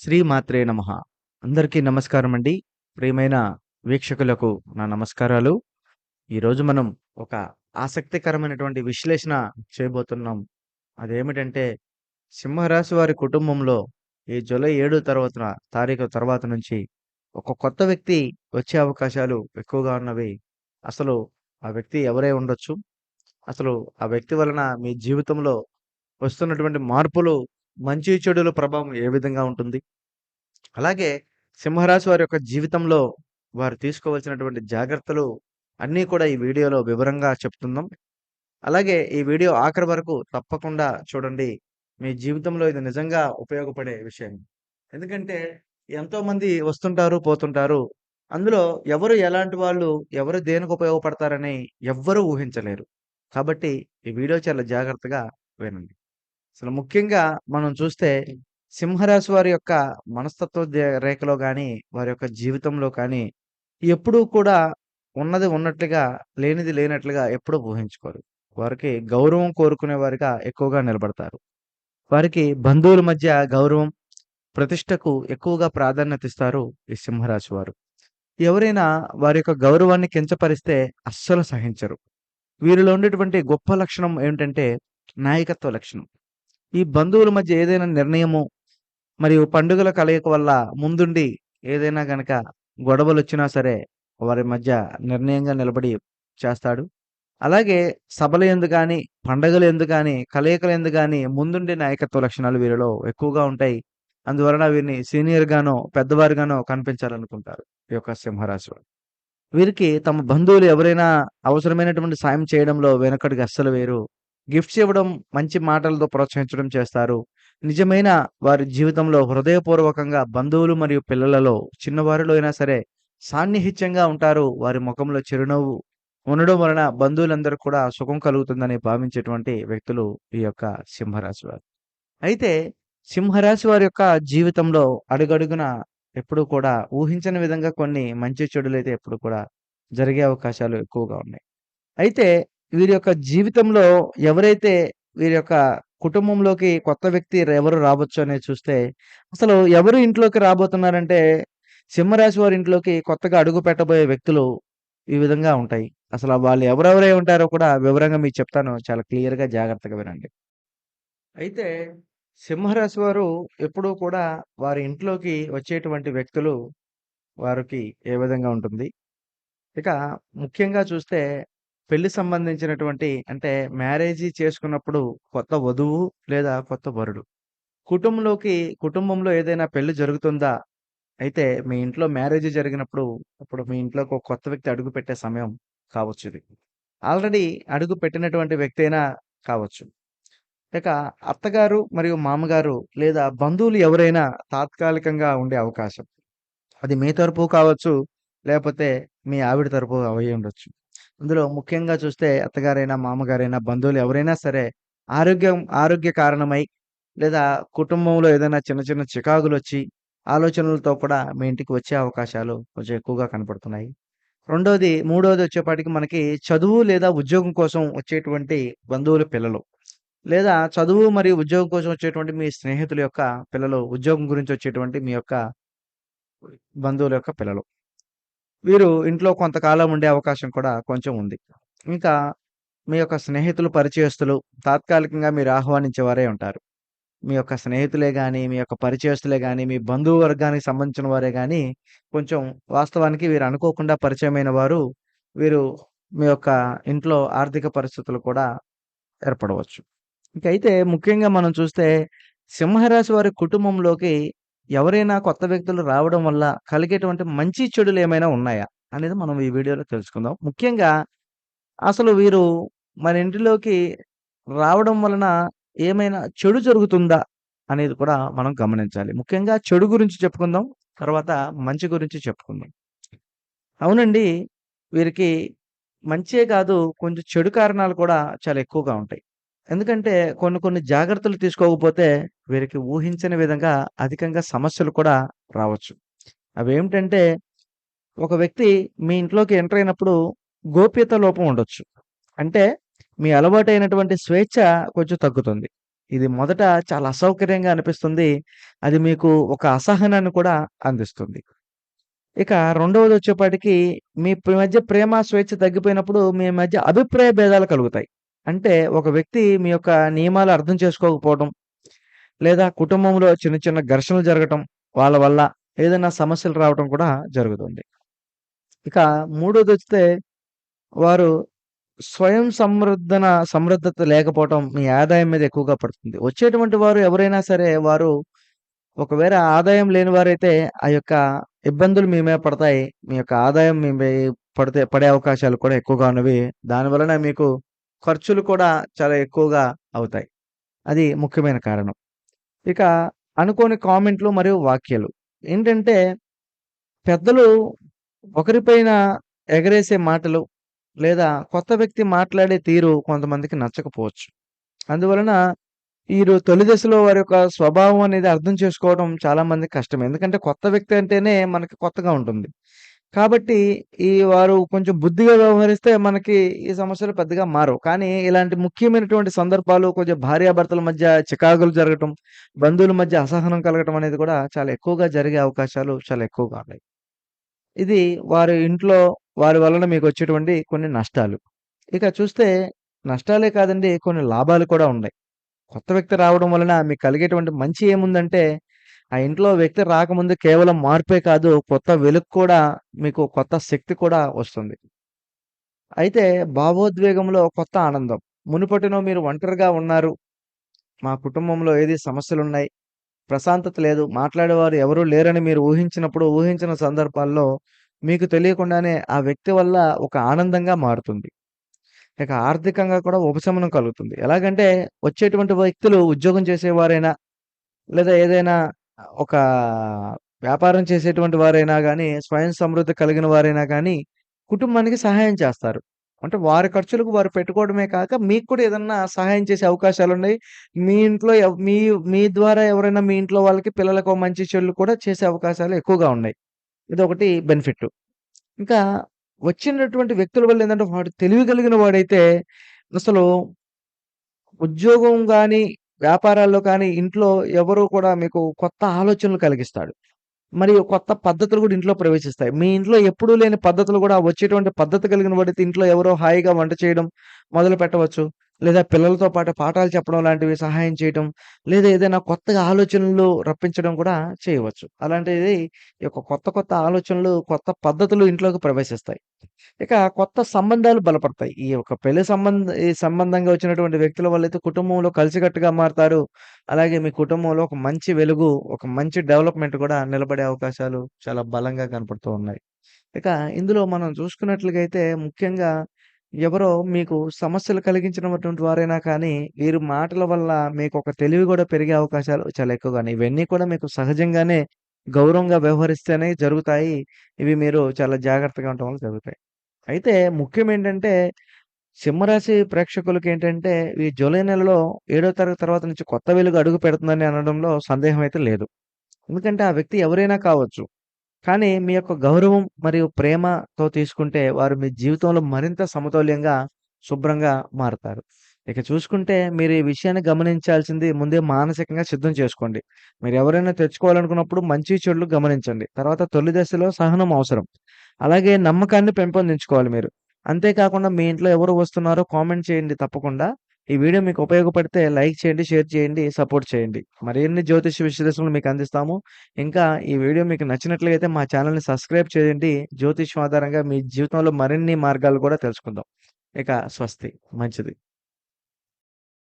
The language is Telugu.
శ్రీ మాత్రే నమ. అందరికీ నమస్కారం అండి. ప్రియమైన వీక్షకులకు నా నమస్కారాలు. ఈరోజు మనం ఒక ఆసక్తికరమైనటువంటి విశ్లేషణ చేయబోతున్నాం. అదేమిటంటే సింహరాశి వారి కుటుంబంలో ఈ జూలై ఏడు తర్వాత తారీఖు తర్వాత నుంచి ఒక కొత్త వ్యక్తి వచ్చే అవకాశాలు ఎక్కువగా ఉన్నవి. అసలు ఆ వ్యక్తి ఎవరై ఉండొచ్చు? అసలు ఆ వ్యక్తి వలన మీ జీవితంలో వస్తున్నటువంటి మార్పులు మంచి చెడుల ప్రభావం ఏ విధంగా ఉంటుంది? అలాగే సింహరాశి వారి యొక్క జీవితంలో వారు తీసుకోవాల్సినటువంటి జాగ్రత్తలు అన్నీ కూడా ఈ వీడియోలో వివరంగా చెప్తున్నాం. అలాగే ఈ వీడియో ఆఖరి వరకు తప్పకుండా చూడండి. మీ జీవితంలో ఇది నిజంగా ఉపయోగపడే విషయం. ఎందుకంటే ఎంతో మంది వస్తుంటారు పోతుంటారు. అందులో ఎవరు ఎలాంటి వాళ్ళు ఎవరు దేనికి ఉపయోగపడతారని ఎవ్వరూ ఊహించలేరు. కాబట్టి ఈ వీడియో చాలా జాగ్రత్తగా వినండి. అసలు ముఖ్యంగా మనం చూస్తే సింహరాశి వారి యొక్క మనస్తత్వ దే- రేఖలో కానీ వారి యొక్క జీవితంలో కానీ ఎప్పుడూ కూడా ఉన్నది ఉన్నట్లుగా లేనిది లేనట్లుగా ఎప్పుడూ ఊహించుకోరు. వారికి గౌరవం కోరుకునే వారిగా ఎక్కువగా నిలబడతారు. వారికి బంధువుల మధ్య గౌరవం ప్రతిష్టకు ఎక్కువగా ప్రాధాన్యత ఇస్తారు ఈ సింహరాశి వారు. ఎవరైనా వారి యొక్క గౌరవాన్ని కించపరిస్తే అస్సలు సహించరు. వీరిలో ఉండేటువంటి గొప్ప లక్షణం ఏంటంటే నాయకత్వ లక్షణం. ఈ బంధువుల మధ్య ఏదైనా నిర్ణయము మరియు పండుగల కలయిక వల్ల ముందుండి ఏదైనా గనక గొడవలు వచ్చినా సరే వారి మధ్య నిర్ణయంగా నిలబడి చేస్తాడు. అలాగే సభల ఎందు కానీ పండగలు ఎందు కానీ కలయికలు ఎందు కానీ ముందుండే నాయకత్వ లక్షణాలు వీరిలో ఎక్కువగా ఉంటాయి. అందువలన వీరిని సీనియర్ గానో కనిపించాలనుకుంటారు ఈ యొక్క సింహరాశి వీరికి తమ బంధువులు ఎవరైనా అవసరమైనటువంటి సాయం చేయడంలో వెనకడుగు అస్సలు వేరు. గిఫ్ట్స్ ఇవ్వడం మంచి మాటలతో ప్రోత్సహించడం చేస్తారు. నిజమైన వారి జీవితంలో హృదయపూర్వకంగా బంధువులు మరియు పిల్లలలో చిన్నవారిలో అయినా సరే సాన్నిహిత్యంగా ఉంటారు. వారి ముఖంలో చిరునవ్వు ఉండడం వలన బంధువులందరూ కూడా సుఖం కలుగుతుందని భావించేటువంటి వ్యక్తులు ఈ యొక్క సింహరాశి వారు. అయితే సింహరాశి వారి యొక్క జీవితంలో అడుగడుగున ఎప్పుడు కూడా ఊహించని విధంగా కొన్ని మంచి చెడులు అయితే ఎప్పుడు కూడా జరిగే అవకాశాలు ఎక్కువగా ఉన్నాయి. అయితే వీరి యొక్క జీవితంలో ఎవరైతే వీరి యొక్క కుటుంబంలోకి కొత్త వ్యక్తి ఎవరు రావచ్చు అనేది చూస్తే అసలు ఎవరు ఇంట్లోకి రాబోతున్నారంటే సింహరాశి వారి ఇంట్లోకి కొత్తగా అడుగు పెట్టబోయే వ్యక్తులు ఈ విధంగా ఉంటాయి. అసలు వాళ్ళు ఎవరెవరై ఉంటారో కూడా వివరంగా మీకు చెప్తాను. చాలా క్లియర్గా జాగ్రత్తగా వినండి. అయితే సింహరాశి వారు ఎప్పుడూ కూడా వారి ఇంట్లోకి వచ్చేటువంటి వ్యక్తులు వారికి ఏ విధంగా ఉంటుంది? ఇక ముఖ్యంగా చూస్తే పెళ్ళి సంబంధించినటువంటి అంటే మ్యారేజీ చేసుకున్నప్పుడు కొత్త వధువు లేదా కొత్త వరుడు. కుటుంబంలోకి కుటుంబంలో ఏదైనా పెళ్ళి జరుగుతుందా? అయితే మీ ఇంట్లో మ్యారేజ్ జరిగినప్పుడు అప్పుడు మీ ఇంట్లోకి ఒక కొత్త వ్యక్తి అడుగు పెట్టే సమయం కావచ్చు ఇది. ఆల్రెడీ అడుగు పెట్టినటువంటి వ్యక్తి అయినా కావచ్చు. ఇక అత్తగారు మరియు మామగారు లేదా బంధువులు ఎవరైనా తాత్కాలికంగా ఉండే అవకాశం. అది మీ తరపు కావచ్చు లేకపోతే మీ ఆవిడ తరపు అయి ఉండొచ్చు. అందులో ముఖ్యంగా చూస్తే అత్తగారైనా మామగారైనా బంధువులు ఎవరైనా సరే ఆరోగ్యం ఆరోగ్య కారణమై లేదా కుటుంబంలో ఏదైనా చిన్న చిన్న చికాకులు వచ్చి ఆలోచనలతో కూడా మీ ఇంటికి వచ్చే అవకాశాలు కొంచెం ఎక్కువగా కనపడుతున్నాయి. రెండోది మూడోది వచ్చేపాటికి మనకి చదువు లేదా ఉద్యోగం కోసం వచ్చేటువంటి బంధువుల పిల్లలు. లేదా చదువు మరియు ఉద్యోగం కోసం వచ్చేటువంటి మీ స్నేహితుల యొక్క పిల్లలు ఉద్యోగం గురించి వచ్చేటువంటి మీ యొక్క బంధువుల యొక్క పిల్లలు. వీరు ఇంట్లో కొంతకాలం ఉండే అవకాశం కూడా కొంచెం ఉంది. ఇంకా మీ యొక్క స్నేహితులు పరిచయస్తులు తాత్కాలికంగా మీరు ఆహ్వానించేవారే ఉంటారు. మీ యొక్క స్నేహితులే కానీ మీ యొక్క పరిచయస్తులే కానీ మీ బంధువు వర్గానికి సంబంధించిన వారే కానీ కొంచెం వాస్తవానికి వీరు అనుకోకుండా పరిచయమైన వారు వీరు మీ యొక్క ఇంట్లో ఆర్థిక పరిస్థితులు కూడా ఏర్పడవచ్చు. ఇంకైతే ముఖ్యంగా మనం చూస్తే సింహరాశి వారి కుటుంబంలోకి ఎవరైనా కొత్త వ్యక్తులు రావడం వల్ల కలిగేటువంటి మంచి చెడులు ఏమైనా ఉన్నాయా? అనేది మనం ఈ వీడియోలో తెలుసుకుందాం. ముఖ్యంగా అసలు వీరు మన ఇంటిలోకి రావడం వలన ఏమైనా చెడు జరుగుతుందా అనేది కూడా మనం గమనించాలి. ముఖ్యంగా చెడు గురించి చెప్పుకుందాం తర్వాత మంచి గురించి చెప్పుకుందాం. అవునండి వీరికి మంచే కాదు కొంచెం చెడు కారణాలు కూడా చాలా ఎక్కువగా ఉంటాయి. ఎందుకంటే కొన్ని కొన్ని జాగ్రత్తలు తీసుకోకపోతే వీరికి ఊహించని విధంగా అధికంగా సమస్యలు కూడా రావచ్చు అవేమిటంటే ఒక వ్యక్తి మీ ఇంట్లోకి ఎంటర్ అయినప్పుడు గోప్యత లోపం ఉండొచ్చు అంటే మీ అలవాటైనటువంటి స్వేచ్ఛ కొంచెం తగ్గుతుంది ఇది మొదట చాలా అసౌకర్యంగా అనిపిస్తుంది. అది మీకు ఒక అసహనాన్ని కూడా అందిస్తుంది. ఇక రెండవది వచ్చేపాటికి మీ మధ్య ప్రేమ, స్వేచ్ఛ తగ్గిపోయినప్పుడు మీ మధ్య అభిప్రాయ భేదాలు కలుగుతాయి. అంటే ఒక వ్యక్తి మీ యొక్క నియమాలు అర్థం చేసుకోకపోవడం, లేదా కుటుంబంలో చిన్న చిన్న ఘర్షణలు జరగటం వాళ్ళ వల్ల ఏదైనా సమస్యలు రావటం కూడా జరుగుతుంది. ఇక మూడోది వస్తే వారు స్వయం సమృద్ధన సమృద్ధత లేకపోవటం మీ ఆదాయం మీద ఎక్కువగా పడుతుంది. వచ్చేటువంటి వారు ఎవరైనా సరే వారు ఒకవేళ ఆదాయం లేని వారైతే ఆ యొక్క ఇబ్బందులు మీ మీద పడతాయి. మీ యొక్క ఆదాయం మీ పడితే పడే అవకాశాలు కూడా ఎక్కువగా ఉన్నవి. దాని వలన మీకు ఖర్చులు కూడా చాలా ఎక్కువగా అవుతాయి. అది ముఖ్యమైన కారణం. ఇక అనుకోని కామెంట్లు మరియు వాక్యాలు. ఏంటంటే పెద్దలు ఒకరిపైన ఎగరేసే మాటలు లేదా కొత్త వ్యక్తి మాట్లాడే తీరు కొంతమందికి నచ్చకపోవచ్చు. అందువలన వీరు తొలి దశలో వారి యొక్క స్వభావం అనేది అర్థం చేసుకోవడం చాలా మందికి కష్టం ఎందుకంటే కొత్త వ్యక్తి అంటేనే మనకి కొత్తగా ఉంటుంది. కాబట్టి ఈ వారు కొంచెం బుద్ధిగా వ్యవహరిస్తే మనకి ఈ సమస్యలు పెద్దగా మారవు. కానీ ఇలాంటి ముఖ్యమైనటువంటి సందర్భాలు కొంచెం భార్యాభర్తల మధ్య చికాకులు జరగటం, బంధువుల మధ్య అసహనం కలగటం అనేది కూడా చాలా ఎక్కువగా జరిగే అవకాశాలు చాలా ఎక్కువగా ఉన్నాయి. ఇది వారి ఇంట్లో వారి వలన మీకొచ్చేటువంటి కొన్ని నష్టాలు. ఇక చూస్తే నష్టాలే కాదండి కొన్ని లాభాలు కూడా ఉన్నాయి. కొత్త వ్యక్తి రావడం వలన మీకు కలిగేటువంటి మంచి ఏముందంటే, ఆ ఇంట్లో వ్యక్తి రాకముందు కేవలం మార్పే కాదు, కొత్త వెలుగు కూడా మీకు కొత్త శక్తి కూడా వస్తుంది. అయితే భావోద్వేగంలో కొత్త ఆనందం. మునుపటినో మీరు ఒంటరిగా ఉన్నారు. మా కుటుంబంలో ఏది సమస్యలున్నాయి. ప్రశాంతత లేదు. మాట్లాడేవారు ఎవరూ లేరని మీరు ఊహించినప్పుడు, ఊహించిన సందర్భాల్లో మీకు తెలియకుండానే ఆ వ్యక్తి వల్ల ఒక ఆనందంగా మారుతుంది. ఇక ఆర్థికంగా కూడా ఉపశమనం కలుగుతుంది. ఎలాగంటే వచ్చేటువంటి వ్యక్తులు ఉద్యోగం చేసేవారైనా, లేదా ఏదైనా ఒక వ్యాపారం చేసేటువంటి వారైనా కానీ స్వయం సమృద్ధి కలిగిన వారైనా కానీ కుటుంబానికి సహాయం చేస్తారు. అంటే వారి ఖర్చులకు వారు పెట్టుకోవడమే కాక, మీకు కూడా ఏదన్నా సహాయం చేసే అవకాశాలు ఉన్నాయి మీ ఇంట్లో ఎవ్ మీ మీ ద్వారా ఎవరైనా మీ ఇంట్లో వాళ్ళకి పిల్లలకు మంచి చెల్లు కూడా చేసే అవకాశాలు ఎక్కువగా ఉన్నాయి. ఇది ఒకటి బెనిఫిట్. ఇంకా వచ్చినటువంటి వ్యక్తుల వల్ల ఏంటంటే వాడు తెలివి కలిగిన వాడైతే అసలు ఉద్యోగం కానీ వ్యాపారాల్లో కానీ ఇంట్లో ఎవరు కూడా మీకు కొత్త ఆలోచనలు కలిగిస్తాడు. మరియు కొత్త పద్ధతులు కూడా ఇంట్లో ప్రవేశిస్తాయి. మీ ఇంట్లో ఎప్పుడూ లేని పద్ధతులు కూడా వచ్చేటువంటి పద్ధతి కలిగిన వాడితే ఇంట్లో ఎవరో హాయిగా వంట చేయడం మొదలు పెట్టవచ్చు. లేదా పిల్లలతో పాటు పాఠాలు చెప్పడం లాంటివి సహాయం చేయటం, లేదా ఏదైనా కొత్తగా ఆలోచనలు రప్పించడం కూడా చేయవచ్చు. అలాంటిది ఈ యొక్క కొత్త కొత్త ఆలోచనలు, కొత్త పద్ధతులు ఇంట్లోకి ప్రవేశిస్తాయి. ఇక కొత్త సంబంధాలు బలపడతాయి. ఈ యొక్క పెళ్ళి సంబంధ ఈ సంబంధంగా వచ్చినటువంటి వ్యక్తుల వాళ్ళైతే కుటుంబంలో కలిసికట్టుగా మారుతారు అలాగే మీ కుటుంబంలో ఒక మంచి వెలుగు, ఒక మంచి డెవలప్‌మెంట్ కూడా నిలబడే అవకాశాలు చాలా బలంగా కనపడుతూ ఉన్నాయి. ఇక ఇందులో మనం చూసుకున్నట్లుగా అయితే ముఖ్యంగా ఎవరో మీకు సమస్యలు కలిగించినటువంటి వారైనా కానీ, వీరి మాటల వల్ల మీకొక తెలివి కూడా పెరిగే అవకాశాలు చాలా ఎక్కువగానే ఇవన్నీ కూడా మీకు సహజంగానే గౌరవంగా వ్యవహరిస్తేనే జరుగుతాయి. ఇవి మీరు చాలా జాగ్రత్తగా ఉండటం వల్ల జరుగుతాయి. అయితే ముఖ్యం ఏంటంటే సింహరాశి ప్రేక్షకులకేంటంటే, ఈ జూలై నెలలో ఏడో తరగతి తర్వాత నుంచి కొత్త వెలుగు అడుగు పెడుతుందని అనడంలో సందేహం అయితే లేదు. ఎందుకంటే ఆ వ్యక్తి ఎవరైనా కావచ్చు. కానీ మీ యొక్క గౌరవం మరియు ప్రేమతో తీసుకుంటే వారు మీ జీవితంలో మరింత సమతౌల్యంగా, శుభ్రంగా మారతారు. ఇక చూసుకుంటే మీరు ఈ విషయాన్ని గమనించాల్సింది ముందే మానసికంగా సిద్ధం చేసుకోండి. మీరు ఎవరైనా తెచ్చుకోవాలనుకున్నప్పుడు మంచి, చెడులు గమనించండి. తర్వాత తొలి దశలో సహనం అవసరం. అలాగే నమ్మకాన్ని పెంపొందించుకోవాలి మీరు. అంతేకాకుండా మీ ఇంట్లో ఎవరు వస్తున్నారో కామెంట్ చేయండి తప్పకుండా. ఈ వీడియో మీకు ఉపయోగపడితే లైక్ చేయండి, షేర్ చేయండి, సపోర్ట్ చేయండి. మరిన్ని జ్యోతిష్య విశ్లేషణలు మీకు అందిస్తాము. ఇంకా ఈ వీడియో మీకు నచ్చినట్లయితే మా ఛానెల్‌ని సబ్స్క్రైబ్ చేయండి. జ్యోతిష్యం ఆధారంగా మీ జీవితంలో మరిన్ని మార్గాలు కూడా తెలుసుకుందాం. ఇక స్వస్తి. మంచిది.